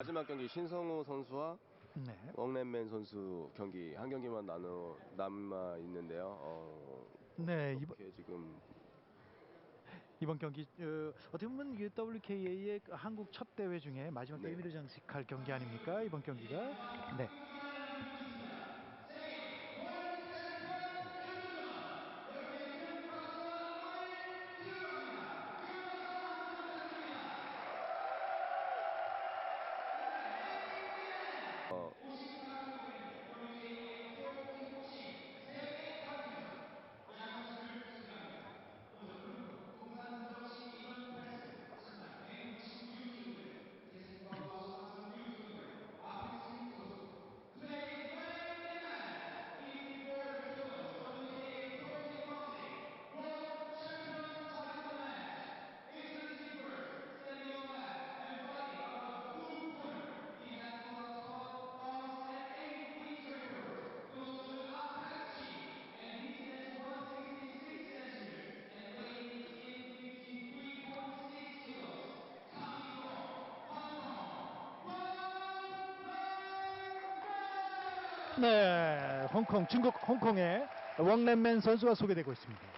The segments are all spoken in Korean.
마지막 경기 신성우 선수와 네. 웡랜맨 선수 경기 한 경기만 나눠 남아 있는데요. 어, 네, 이번, 지금 이번 경기 어, 어떻게 보면 이 WKA의 그 한국 첫 대회 중에 마지막 네. 의미를 장식할 경기 아닙니까? 이번 경기가. 네. 네, 홍콩 중국 홍콩의 웡랜맨 선수가 소개되고 있습니다.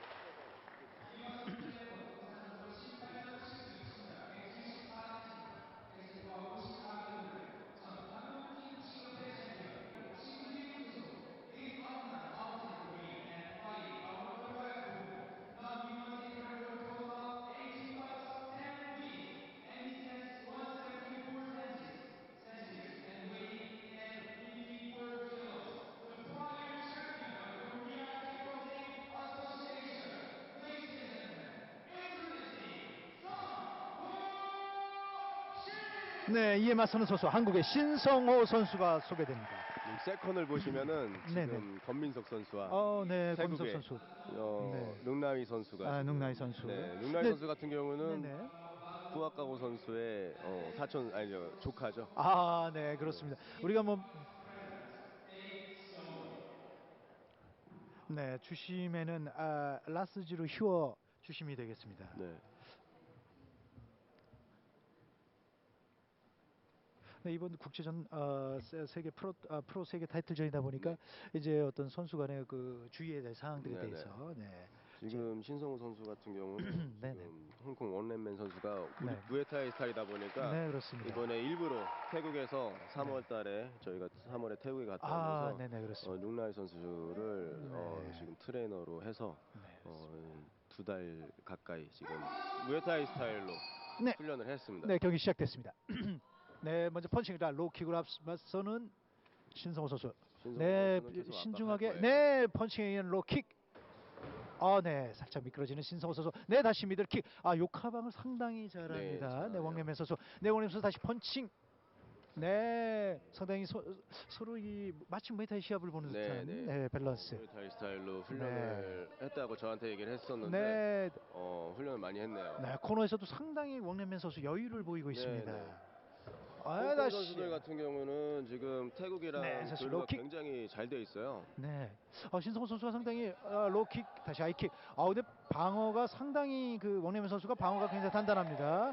네, 이에 맞서는 선수 한국의 신성호 선수가 소개됩니다. 세컨을 보시면은 네네. 지금 권민석 선수와 어, 네, 권석 태국의 선수. 어, 네. 능나위 선수가 아, 능나위 선수. 네, 능나위 네. 선수 같은 경우는 네네. 후아카고 선수의 어, 사촌 아니죠 조카죠. 아, 네, 그렇습니다. 우리가 뭐 네, 주심에는 아, 라스지루 휴어 주심이 되겠습니다. 네. 이번 국제전 어, 세- 세계 프로 아, 프로 세계 타이틀전이다 보니까 네. 이제 어떤 선수 간의 그 주의해야 될 사항들에 네네. 대해서 네. 지금 신성우 선수 같은 경우는 네네. 지금 홍콩 원맨맨 선수가 네. 무에타이 스타일이다 보니까 네. 이번에 일부러 태국에서 3월달에 저희가 3월에 태국에 갔다 아, 오면서 네네, 어. 룽라이 선수를 어, 네. 지금 트레이너로 해서 네, 어, 두달 가까이 지금 무에타이 스타일로 네. 훈련을 했습니다. 네, 경기 시작됐습니다. 네, 먼저 펀칭이다 로킥으로 앞서는 신성호 선수. 네, 신중하게. 네, 펀칭에 의한 로킥. 아, 네, 살짝 미끄러지는 신성호 선수. 네, 다시 미들킥. 아, 요카방을 상당히 잘합니다. 네, 잘해요. 왕래맨 선수. 네, 왕래맨 선수 다시 펀칭. 네, 상당히 서, 서로 이 마치 무에타이 시합을 보는 네, 듯한 네. 네, 밸런스. 무에타이 스타일로 훈련을 했다고 저한테 얘기를 했었는데 네, 어, 훈련을 많이 했네요. 네, 코너에서도 상당히 왕래맨 선수 여유를 보이고 네, 있습니다. 네. 아, 다시. 선수들 같은 경우는 지금 태국이랑 네, 사실 교류가 로킥. 굉장히 잘 돼 있어요. 네. 어, 신성호 선수가 상당히 아, 로킥 다시 하이킥. 아 근데 방어가 상당히 그 원래맨 선수가 방어가 굉장히 단단합니다.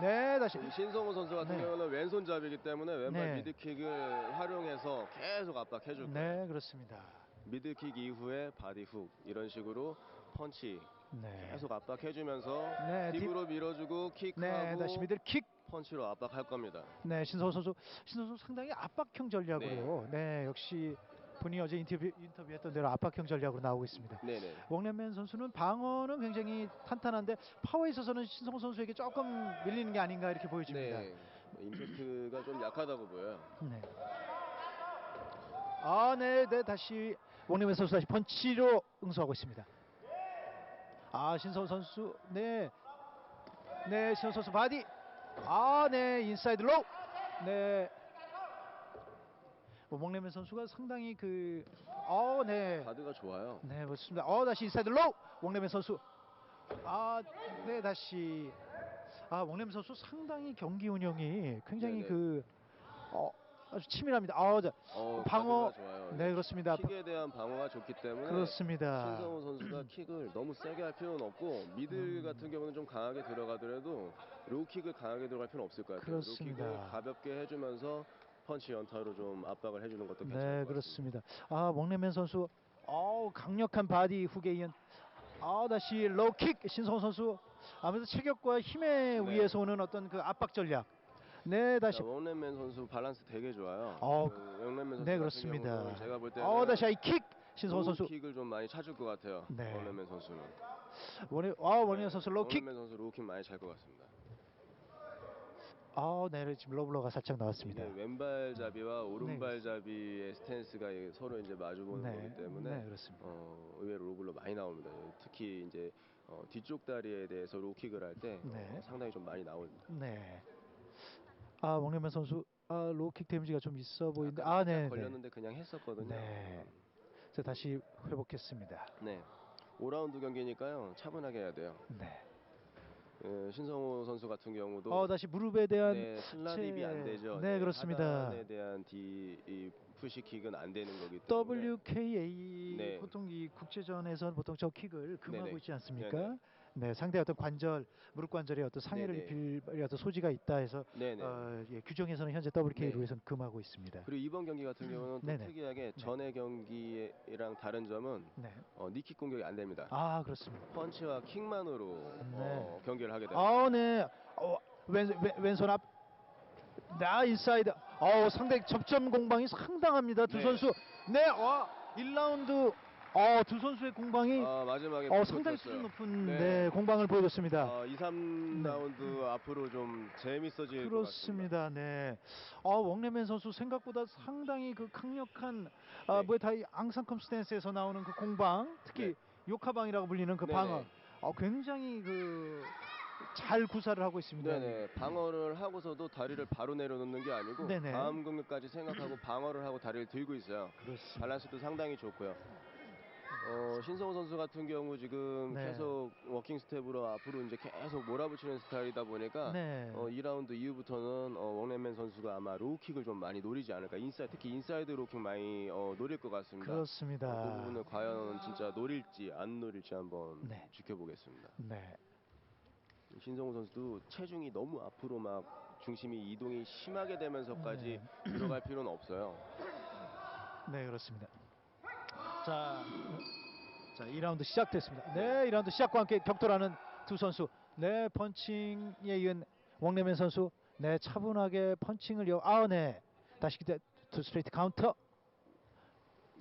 네, 다시. 이 신성우 선수 같은 네. 경우는 왼손잡이기 때문에 왼발 네. 미드킥을 활용해서 계속 압박해줄 거예요. 네, 그렇습니다. 미드킥 이후에 바디훅 이런 식으로 펀치 네. 계속 압박해주면서 네, 딥으로 밀어주고 킥하고 네, 다시 미들 킥. 펀치로 압박할 겁니다. 네, 신성호 선수. 신성호 선수 상당히 압박형 전략으로. 네, 역시 본인이 어제 인터뷰 인터뷰했던 대로 압박형 전략으로 나오고 있습니다. 네네. 웡랜맨 선수는 방어는 굉장히 탄탄한데 파워에 있어서는 신성호 선수에게 조금 밀리는 게 아닌가 이렇게 보여집니다. 네. 임팩트가 좀 약하다고 보여요. 네. 아, 네, 네, 다시 원래맨 선수 다시 펀치로 응수하고 있습니다. 아, 신성호 선수, 네, 네, 신성호 선수 바디, 아, 네, 인사이드 로우, 네. 뭐, 몽레맨 선수가 상당히 그, 어, 네, 가드가 좋아요. 네, 맞습니다. 어, 다시 인사이드 로우, 몽레맨 선수, 아, 네, 다시, 아, 몽레맨 선수 상당히 경기 운영이 굉장히 네네. 그, 어, 아주 치밀합니다. 아, 자, 어, 방어. 좋아요. 네 그렇습니다. 킥에 대한 방어가 좋기 때문에 그렇습니다. 신성호 선수가 킥을 너무 세게 할 필요는 없고 미들 음. 같은 경우는 좀 강하게 들어가더라도 로우킥을 강하게 들어갈 필요는 없을 것 같아요. 그렇습니다. 로우킥을 가볍게 해주면서 펀치 연타로 좀 압박을 해주는 것도 괜찮을 네 것. 그렇습니다. 아 목내면 선수 어우 강력한 바디 훅에 이은 아 다시 로킥 신성호 선수 아무래도 체격과 힘에 네. 의해서 오는 어떤 그 압박 전략. 네 다시 자, 웡맨 선수 밸런스 되게 좋아요. 어, 그 선수 네 그렇습니다. 제가 볼 때는 어 다시 하이킥 신성호 선수 로우킥을 좀 많이 찾을 것 같아요. 네. 웡맨 선수는. 원해 아 원해 선수 로킥 웡맨 선수 로우킥 많이 찰것 같습니다. 아 네 지금 로블러가 살짝 나왔습니다. 이게 왼발잡이와 오른발잡이의 스탠스가 서로 이제 마주보는 네, 거기 때문에 네 그렇습니다. 어, 의외로 로블로 많이 나옵니다. 특히 이제 어, 뒤쪽 다리에 대해서 로킥을 할때 네. 상당히 좀 많이 나옵니다. 네. 아 목내면 선수 아 로킥 데미지가 좀 있어 보이는데 아 네. 네. 걸렸는데 그냥 했었거든요. 네. 자 다시 회복했습니다. 네. 5라운드 경기니까요. 차분하게 해야 돼요. 네. 예, 신성호 선수 같은 경우도 어 다시 무릎에 대한 네, 슬라딥이 안 되죠. 네, 그렇습니다. 하단에 대한 디, 이 푸시킥은 안 되는 거기 때문에 WKA 네. 보통 이 국제전에서 보통 저 킥을 금하고 네네. 있지 않습니까? 네네. 네, 상대 어떤 관절, 무릎 관절에 어떤 상해를 네네. 입힐 어떤 소지가 있다 해서 네네. 어, 예, 규정에서는 현재 WK 네. 룰에서는 금하고 있습니다. 그리고 이번 경기 같은 경우는 또 네네. 특이하게 전의 경기랑 다른 점은 네. 어, 니킥 공격이 안 됩니다. 아 그렇습니다. 펀치와 킥만으로 어, 경기를 하게 됩니다. 아 네. 어, 왼, 왼, 왼손 앞. 나 인사이드. 어 상당히 접점 공방이 상당합니다. 두 네. 선수. 네. 와 1라운드 어, 두 선수의 공방이 아, 마지막에 어, 상당히. 수준 높은 네. 네, 공방을 보여줬습니다. 어, 2, 3라운드 앞으로 좀 재밌어질 것 같습니다. 그렇습니다. 네. 아, 웡레맨 선수 생각보다 상당히 그 강력한 아, 네. 무에타이 앙상컴 스탠스에서 나오는 그 공방, 특히 네. 요카방이라고 불리는 그 네네. 방어. 어, 굉장히 그 잘 구사를 하고 있습니다. 네네 방어를 하고서도 다리를 바로 내려놓는 게 아니고 네네. 다음 공격까지 생각하고 방어를 하고 다리를 들고 있어요. 그렇습니다. 밸런스도 상당히 좋고요. 어, 신성호 선수 같은 경우 지금 네. 계속 워킹 스텝으로 앞으로 이제 계속 몰아붙이는 스타일이다 보니까 네. 어, 2라운드 이후부터는 어, 웡맨 선수가 아마 로우킥을 좀 많이 노리지 않을까 인사이드 특히 인사이드 로우킥 많이 어, 노릴 것 같습니다. 그렇습니다. 어, 그 부분을 과연 진짜 노릴지 안 노릴지 한번 네. 지켜보겠습니다. 네. 신성호 선수도 체중이 너무 앞으로 막 중심이 이동이 심하게 되면서까지 들어갈 필요는 없어요. 네, 그렇습니다. 자, 자, 2라운드 시작됐습니다. 네, 2라운드 시작과 함께 격돌하는 두 선수. 네, 펀칭에 이은 왕래맨 선수. 네, 차분하게 펀칭을 여. 아, 네. 다시 기대 투 스트레이트 카운터.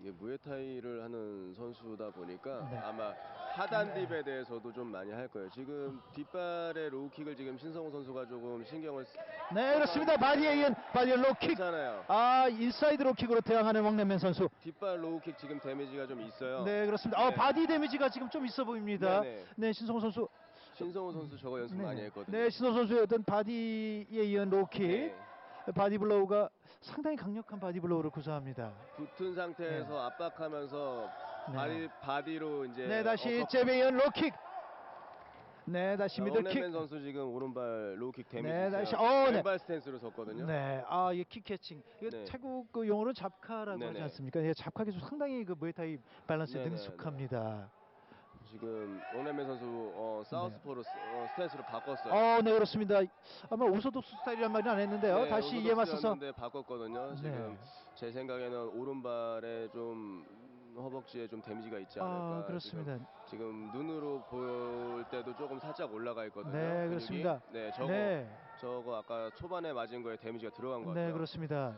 이게 무에타이를 하는 선수다 보니까 네. 아마 하단 딥에 대해서도 좀 많이 할 거예요. 지금 뒷발의 로우킥을 지금 신성호 선수가 조금 신경을 쓰... 네, 그렇습니다. 바디에 이은 바디에 로킥. 아, 인사이드 로킥으로 대항하는 왕래맨 선수. 뒷발 로우킥 지금 데미지가 좀 있어요. 네, 그렇습니다. 아, 네. 바디 데미지가 지금 좀 있어 보입니다. 네 네. 네, 신성호 선수. 신성호 선수 저거 연습 네, 많이 했거든요. 네, 신성호 선수의 어떤 바디에 이은 로킥. 네. 바디 블로우가 상당히 강력한 바디 블로우를 구사합니다. 붙은 상태에서 압박하면서 네. 바디, 바디로 이제 네, 다시 제베이언 로킥. 네, 다시 자, 미들킥. 엉레맨 선수 지금 오른발 로우킥 데미지 네. 다시- 어, 네. 왼발 스탠스로 섰거든요. 네, 아, 이 킥캐칭. 이거 네. 태국 그 용어로 잡카라고 하지 네네. 않습니까? 예, 잡카 기술 상당히 그 무에타이 밸런스에 네네, 능숙합니다. 지금 엉레맨 선수 어, 사우스포로 스- 어, 스탠스를 바꿨어요. 어, 네, 그렇습니다. 아마 오소독스 스타일이란 말은 안 했는데요. 네, 다시 이에 맞서서 바꿨거든요. 지금 네. 제 생각에는 오른발에 좀 허벅지에 좀 데미지가 있지 않을까. 아, 그렇습니다. 지금, 지금 눈으로 볼 때도 조금 살짝 올라가 있거든요. 네, 근육이. 그렇습니다. 네, 저거 네, 저거 아까 초반에 맞은 거에 데미지가 들어간 것 같아요. 네, 그렇습니다.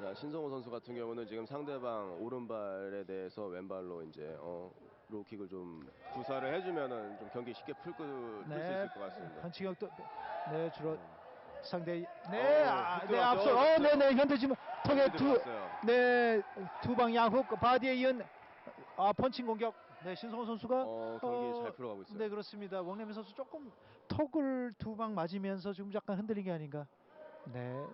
자, 신성호 선수 같은 경우는 지금 상대방 오른발에 대해서 왼발로 이제 어, 로킥을 좀 구사를 해주면은 좀 경기 쉽게 풀, 수 네, 있을 것 같습니다. 판치격도 네, 주로 상대 네, 어, 아, 네 들어왔죠. 앞서 어, 네, 네, 현대 지금 턱에 두. 네, 두방 양훅 바디에 이은 아 펀칭 공격. 네, 신성호 선수가 어, 경기 어, 잘 풀어가고 있어요. 네 그렇습니다. 왕래민 선수 조금 턱을 두 방 맞으면서 지금 약간 흔들린 게 아닌가. 네,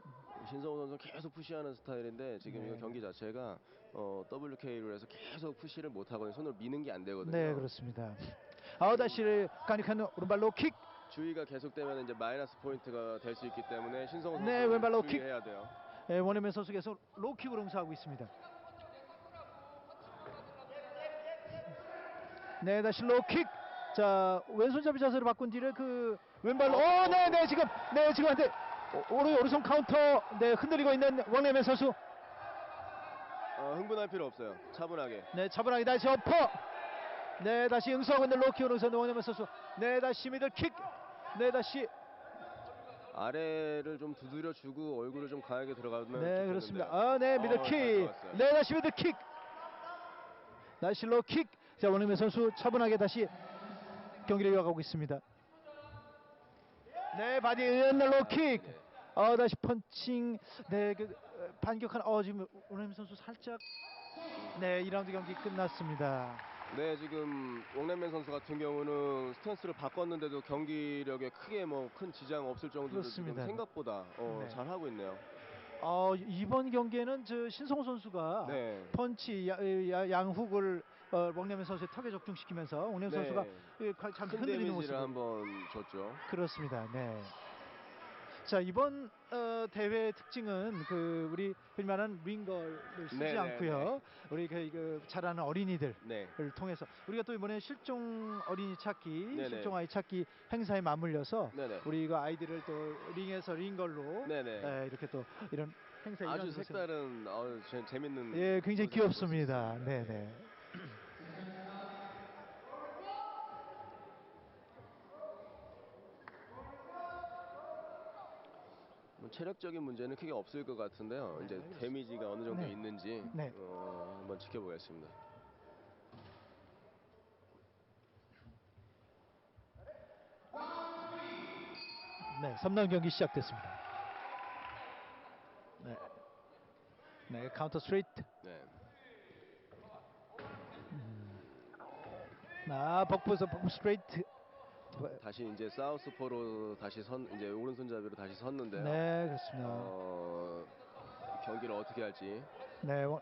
신성호 선수 계속 푸시하는 스타일인데 지금 네. 이거 경기 자체가 어, WK로 해서 계속 푸시를 못 하거든요. 손으로 미는 게 안 되거든요. 네 그렇습니다. 아우다시를 까니칸 오른발로 킥. 주의가 계속되면 이제 마이너스 포인트가 될 수 있기 때문에 신성호 선수 네, 왼발 로킥. 주의해야 돼요. 예, 원해면 선수 계속 로킥으로 응수하고 있습니다. 네, 다시 로킥. 자, 왼손잡이 자세로 바꾼 뒤를 그 왼발로. 어, 네, 네, 지금, 네, 지금 한테 오른 오른손 카운터, 네, 흔들리고 있는 원해면 선수. 어, 흥분할 필요 없어요. 차분하게. 네, 차분하게 다시 엎어. 네, 다시 응수하고 있는 로킥으로 응수하는 원해면 선수. 네, 다시 미들 킥. 네, 다시. 아래를 좀 두드려 주고 얼굴을 좀 강하게 들어가면 네. 그렇습니다. 아, 네, 어, 잘 미들킥. 들어갔어요. 네, 다시 미들 킥. 다시 로킥. 자, 원해면 선수 차분하게 다시 경기를 이어가고 있습니다. 네, 바디 의연 로킥. 네. 어, 다시 펀칭. 네, 그 어, 반격한 어 지금 원해면 선수 살짝 네, 2라운드 경기 끝났습니다. 네, 지금 옥랜맨 선수 같은 경우는 스탠스를 바꿨는데도 경기력에 크게 뭐 큰 지장 없을 정도로 지금 그렇습니다. 생각보다 어, 네. 잘 하고 있네요. 어, 이번 경기에는 저 신성호 선수가 네. 펀치 야, 야, 양훅을 어, 멍내면 선수의 턱에 적중시키면서 옥냄 네. 선수가 예, 가- 큰 흔들리는 데미지를 모습 한번 줬죠. 그렇습니다. 네. 자 이번 어, 대회의 특징은 그 우리 말하는 링걸을 쓰지 네, 네, 않고요. 우리 그, 그 잘하는 어린이들을 네. 통해서 우리가 또 이번에 실종 어린이 찾기, 네, 네. 실종 아이 찾기 행사에 맞물려서 네네. 우리 그 아이들을 또 링에서 링걸로 네네. 예, 이렇게 또 이런 행사 아주 이런 색다른 어, 재, 재밌는 예, 굉장히 귀엽습니다. 보여주고 네, 있습니다. 네. 체력적인 문제는 크게 없을 것 같은데요. 네, 이제 알겠습니다. 데미지가 어느 정도 네. 있는지 네. 어, 한번 지켜보겠습니다. 네, 3라운드 경기 시작됐습니다. 네. 네, 카운터 스트레이트. 네. 아, 벅부에서 벅부 스트레이트. 다시 이제 사우스포로 다시 선 이제 오른손잡이로 다시 섰는데요. 네, 그렇습니다. 어, 경기를 어떻게 할지 네, 원-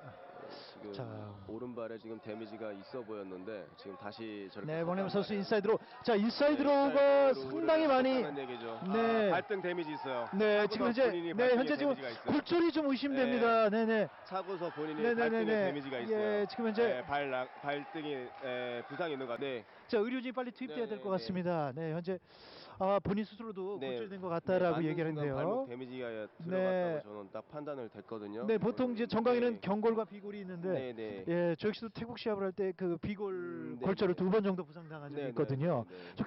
지금 자. 오른발에 지금 데미지가 있어 보였는데 지금 다시 저렇게 네, 섰단 선수. 인사이드로. 자, 인사이드로가 네, 상당히 많이. 네. 아, 발등 데미지 있어요. 네, 지금 현재 본인이 네, 발등에 현재 지금 데미지가 있어요. 골절이 좀 의심됩니다. 네, 네. 차고서 본인이 네, 네, 발등에 네, 네. 데미지가 있어요. 예, 지금 현재 네, 발 나- 발등이 에, 부상이 있는 것 같네. 자, 의료진이 빨리 투입돼야 될것 네, 네, 같습니다. 네, 현재 아, 본인 스스로도 네. 골절된 것 같다라고 맞는 얘기를 순간 했는데요. 발목 데미지가 들어갔다고 네. 저는 딱 판단을 됐거든요. 네, 보통 이제 정강이는 네. 경골과 비골이 있는데 네, 네. 예, 저 역시도 태국 시합을 할 때 그 비골 음, 네, 골절을 네. 두번 정도 부상당한 적이 네, 네, 있거든요. 네, 네. 저